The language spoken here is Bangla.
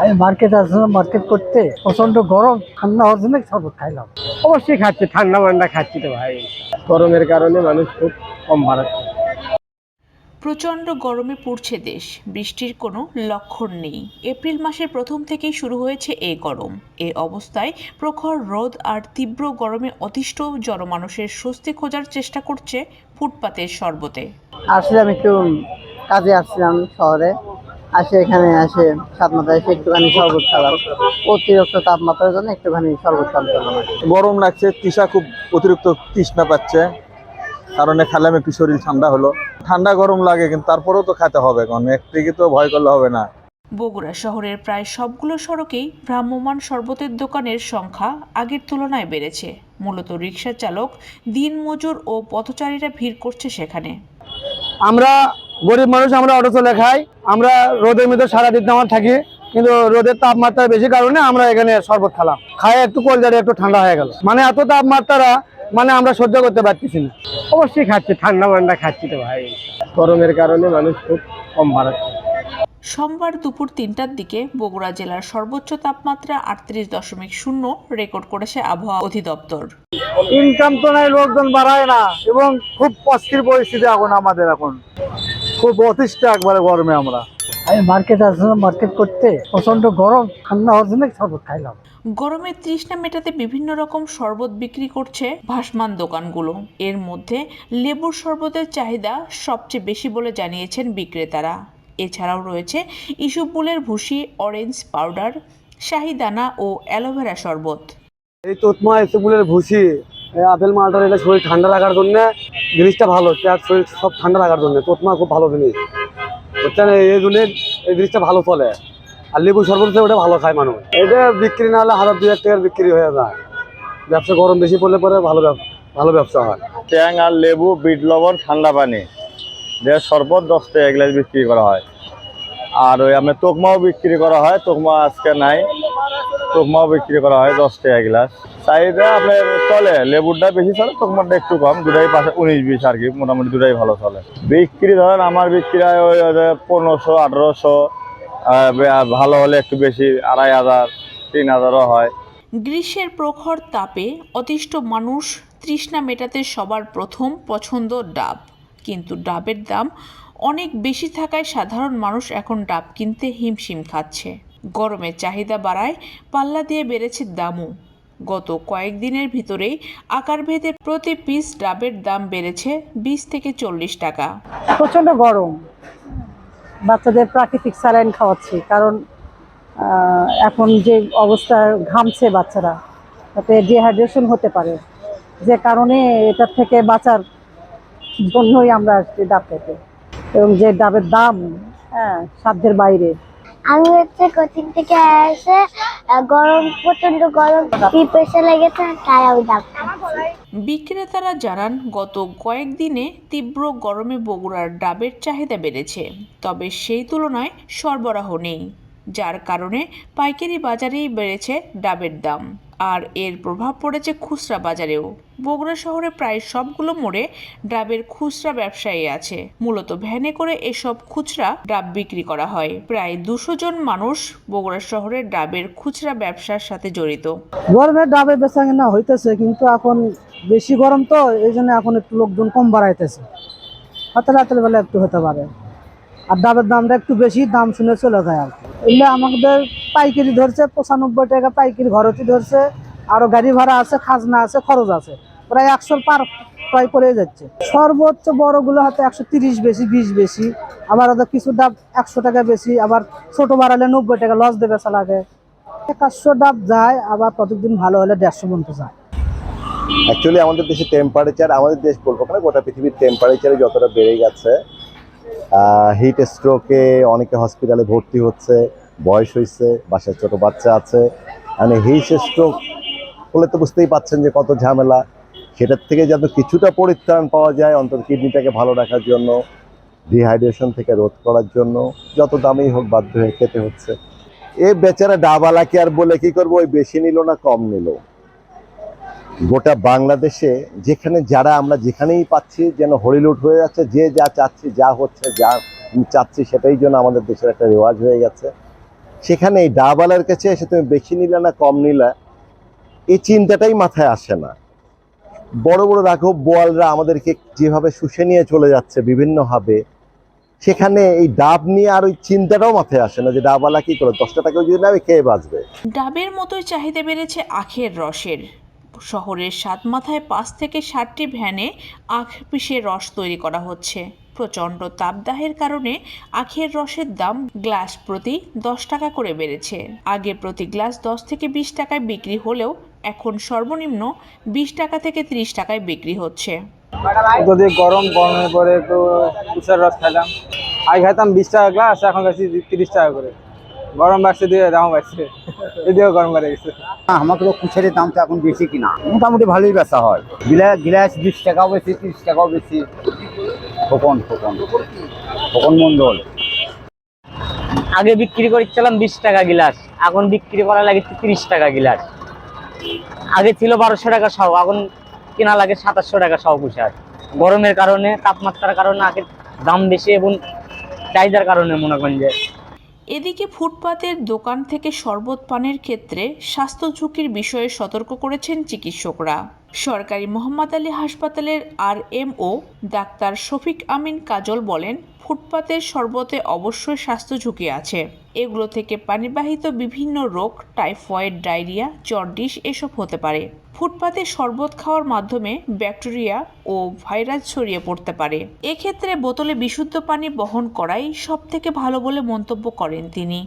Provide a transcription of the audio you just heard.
আমি মার্কেট আসলাম মার্কেট করতে প্রচণ্ড গরম ঠান্ডা হওয়ার জন্য শরবত খাইলাম। অবশ্যই খাচ্ছি ঠান্ডা মান্ডা খাচ্ছি তো ভাই। গরমের কারণে মানুষ খুব কম বাড়াচ্ছে। প্রচণ্ড গরমে পড়ছে দেশ বৃষ্টির কোনো লক্ষণ নেই। এপ্রিল মাসের প্রথম থেকেই শুরু হয়েছে এই গরম। এ অবস্থায় প্রখর রোদ আর তীব্র গরমে অতিষ্ঠ জনমানুষের স্বস্তি খোঁজার চেষ্টা করছে ফুটপাতের শরবতে। আসলাম একটু কাজে আসছিলাম শহরে। আসে এখানে আসে সাত মাথায় এসে একটুখানি শরবত খেলাম অতিরিক্ত তাপমাত্রার জন্য একটুখানি শরবত খেলাম গরম লাগছে তৃষা খুব অতিরিক্ত তৃষ্ণা পাচ্ছে। কারণে খেলাম একটু শরীর ঠান্ডা হলো। ঠান্ডা গরম লাগে কিন্তু তারপরেও তো খেতে হবে কারণ একদিকে তো ভয় করলে হবে না। বগুড়া শহরের প্রায় সবগুলো সড়কেই ভ্রাম্যমাণ শরবতের দোকানের সংখ্যা আগের তুলনায় বেড়েছে। মূলত রিক্সা চালক দিনমজুর ও পথচারীরা ভিড় করছে সেখানে। আমরা গরিব মানুষ আমরা অটো চলে খাই আমরা রোদের মধ্যে সারাদিন আমার থাকি কিন্তু রোদের তাপমাত্রা বেশি কারণে আমরা এখানে শরবত খেলাম। খায় একটু কলজারে একটু ঠান্ডা হয়ে গেল। মানে এত তাপমাত্রা মানে আমরা সহ্য করতে পারতেছি না। অবশ্যই খাচ্ছি ঠান্ডা মান্ডা খাচ্ছি তো ভাই। গরমের কারণে মানুষ খুব কম বাড়াচ্ছে। সোমবার দুপুর তিনটার দিকে বগুড়া জেলার সর্বোচ্চ তাপমাত্রা আটত্রিশ দশমিক শূন্য রেকর্ড করেছে আবহাওয়া অধিদপ্তর। ইনকাম তো নাই লোকজন বাড়ায় না এবং খুব অস্থির পরিস্থিতি এখন আমাদের এখন। খুব অতিষ্ঠ একবারে গরমে আমরা। আমি মার্কেট আসলাম মার্কেট করতে প্রচণ্ড গরম ঠান্ডা হওয়ার জন্য শরবত খাইলাম। গরমের তৃষ্ণা মেটাতে বিভিন্ন রকম শরবত বিক্রি করছে ভাসমান দোকানগুলো। এর মধ্যে লেবুর শরবতের চাহিদা সবচেয়ে বেশি বলে জানিয়েছেন বিক্রেতারা। এছাড়াও রয়েছে ইসুপুলের ভুসি অরেঞ্জ পাউডার শাহিদানা ও অ্যালোভেরা শরবত। এই তোতমা এসেগুলের ভুসি আপেল মালটার এটা শরীর ঠান্ডা রাখার জন্য জিনিসটা ভালো পেঁয়াজ শরীর সব ঠান্ডা রাখার জন্য তোতমা খুব ভালো জিনিস। বুঝছেন এই জন্য এই জিনিসটা ভালো চলে। আর লেবু শরবত ওটা ভালো খায় মানুষ। এটা বিক্রি না হলে হাজার দুই এক টাকার বিক্রি হয়ে যায়। ব্যবসা গরম বেশি পড়লে পরে ভালো ভালো ব্যবসা হয়। ট্যাং আর লেবু, বিট লবণ, ঠান্ডা পানি। যে শরবত দশ টাকা গ্লাস বিক্রি করা হয়। আর ওই আপনার তোকমাও বিক্রি করা হয়, তোকমা আজকে নাই। তোকমাও বিক্রি করা হয় দশ টাকা গ্লাস চাহিদা আপনার চলে, লেবুরটা বেশি চলে তোকমারটা একটু কম, দুটাই পাশে উনিশ বিশ আর কি, মোটামুটি দুটাই ভালো চলে। বিক্রি ধরেন, আমার বিক্রি ওই পনেরোশো, আঠারোশো ভালো হলে একটু বেশি, আড়াই হাজার, তিন হাজারও হয়। গ্রীষ্মের প্রখর তাপে অতিষ্ঠ মানুষ তৃষ্ণা মেটাতে সবার প্রথম পছন্দ ডাব। কিন্তু ডাবের দাম অনেক বেশি থাকায় সাধারণ মানুষ এখন ডাব কিনতে হিমশিম খাচ্ছে। গরমের চাহিদা বাড়ায় পাল্লা দিয়ে বেড়েছে দামও। গত কয়েকদিনের ভিতরেই আকারভেদে প্রতি পিস ডাবের দাম বেড়েছে বিশ থেকে চল্লিশ টাকা। প্রচণ্ড গরম। বাচ্চাদের প্রাকৃতিক স্যালাইন খাওয়াচ্ছি, কারণ এখন যে অবস্থা ঘামছে বাচ্চারা, তাতে ডিহাইড্রেশন হতে পারে। যে কারণে এটার থেকে বাঁচার জন্যই আমরা আসছি ডাব খেতে। এবং যে ডাবের দাম হ্যাঁ সাধ্যের বাইরে। আমি হচ্ছে কোচিং থেকে এসে গরম প্রচণ্ড গরম পিপেসে লেগেছে তাই আমি বিক্রেতারা জানান, গত কয়েকদিনে তীব্র গরমে বগুড়ার ডাবের চাহিদা বেড়েছে, তবে সেই তুলনায় সরবরাহ নেই, যার কারণে পাইকারি বাজারেই বেড়েছে ডাবের দাম। আর এর প্রভাব পড়েছে খুচরা বাজারেও। বগুড়া শহরে প্রায় সবগুলো মোড়ে ডাবের খুচরা ব্যবসায়ী আছে। মূলত ভ্যানে করে এসব খুচরা ডাব বিক্রি করা হয়। প্রায় দুশো জন মানুষ বগুড়া শহরের ডাবের খুচরা ব্যবসার সাথে জড়িত। গরমে ডাবে বেচা কেনা হইতেছে, কিন্তু এখন বেশি গরম তো, এই জন্য এখন একটু লোকজন কম বাড়াইতেছে। হাতে রাতের বেলা একটু হতে পারে। আর ডাবের দামটা একটু বেশি, দাম শুনে চলে যায় আর কি। আমাদের পাইকারি ধরছে, পঁচানব্বই টাকা পাইকারি ঘরতি ধরছে। আরও গাড়ি ভাড়া আছে, খাজনা আছে, খরচ আছে। প্রায় একশোর পার প্রায় করে যাচ্ছে। সর্বোচ্চ বড়গুলো হয়তো একশো তিরিশ বেশি, বিশ বেশি। আবার ওদের কিছু ডাব একশো টাকা বেশি, আবার ছোট বাড়ালে নব্বই টাকা লস দেবে লাগে একাশশো ডাব যায়, আবার প্রত্যেকদিন ভালো হলে দেড়শো পর্যন্ত যায়। অ্যাকচুয়ালি আমাদের দেশে টেম্পারেচার আমাদের দেশ বলব না, গোটা পৃথিবীর টেম্পারেচারে যতটা বেড়ে গেছে হিট স্ট্রোকে অনেকে হসপিটালে ভর্তি হচ্ছে। বয়স হয়েছে বাসায় ছোট বাচ্চা আছে মানে হিট স্ট্রোক হলে তো বুঝতেই পাচ্ছেন যে কত ঝামেলা। সেটার থেকে যাতে কিছুটা পরিত্রাণ পাওয়া যায় অন্তত কিডনিটাকে ভালো রাখার জন্য ডিহাইড্রেশন থেকে রোধ করার জন্য, যত দামেই হোক বাধ্য হয়ে খেতে হচ্ছে। এ বেচারা ডাবালাকে আর বলে, কি করব? ওই বেশি নিল না, কম নিল। গোটা বাংলাদেশে যেখানে যারা, আমরা যেখানেই পাচ্ছি, যেন হরিলুট হয়ে যাচ্ছে, যে যা চাচ্ছি, যা হচ্ছে, যা চাচ্ছি, সেটাই যেন আমাদের দেশের একটা রেওয়াজ হয়ে গেছে। সেখানে এই ডাবালার কাছে এসে তুমি বেশি নিলে না, কম নিলা, এই চিন্তাটাই মাথায় আসে না। বড় বড় রাঘব বোয়ালরা আমাদেরকে যেভাবে শুষে নিয়ে চলে যাচ্ছে বিভিন্নভাবে, সেখানে এই ডাব নিয়ে আর ওই চিন্তাটাও মাথায় আসে না যে ডাবওয়ালা কি করে, দশটা টাকা যদি না খেয়ে বাঁচবে। ডাবের মতোই চাহিদা বেড়েছে আখের রসের। শহরের সাত মাথায় পাঁচ থেকে ষাটটি ভ্যানে আখ পিষে রস তৈরি করা হচ্ছে। প্রচণ্ড তাপদাহের কারণে আখের রসের দাম গ্লাস প্রতি দশ টাকা করে বেড়েছে। আগে প্রতি গ্লাস দশ থেকে বিশ টাকায় বিক্রি হলেও এখন সর্বনিম্ন বিশ টাকা থেকে ত্রিশ টাকায় বিক্রি হচ্ছে। যদি গরম গরমের পরে একটু রস খেলাম আগে খাইতাম বিশ টাকা গ্লাস, এখন খাচ্ছি তিরিশ টাকা করে। গরম বাড়ছে দিয়ে দাম বাড়ছে। এদিকেও গরম বেড়ে গেছে। আমাকে তো কুচের দামটা এখন বেশি কিনা। মোটামুটি ভালোই বেচা হয়। গিলাস গিলাস বিশ টাকাও বেশি তিরিশ টাকাও বেশি। খোকন খোকন। খোকন মন্ডল। আগে বিক্রি করছিলাম বিশ টাকা গিলাস। এখন বিক্রি করা লাগে তিরিশ টাকা গিলাস। আগে ছিল বারোশো টাকা সহ এখন কেনা লাগে সাতাশশো টাকা সহ কুষার গরমের কারণে তাপমাত্রার কারণে আগে দাম বেশি এবং চাহিদার কারণে মনে করেন যে এদিকে ফুটপাতের দোকান থেকে শরবত পানের ক্ষেত্রে স্বাস্থ্য ঝুঁকির বিষয়ে সতর্ক করেছেন চিকিৎসকরা। সরকারি মোহাম্মদ আলী হাসপাতালের R M O doctor Shafiq Amin Kajal বলেন ফুটপাতের শরবতে অবশ্যই স্বাস্থ্য ঝুঁকি আছে। এগুলো থেকে পানিবাহিত বিভিন্ন রোগ, টাইফয়েড, ডায়রিয়া জন্ডিস এসব হতে পারে। ফুটপাতে শরবত খাওয়ার মাধ্যমে ব্যাকটেরিয়া ও ভাইরাস ছড়িয়ে পড়তে পারে। এক্ষেত্রে বোতলে বিশুদ্ধ পানি বহন করাই সবথেকে ভালো বলে মন্তব্য করেন তিনি।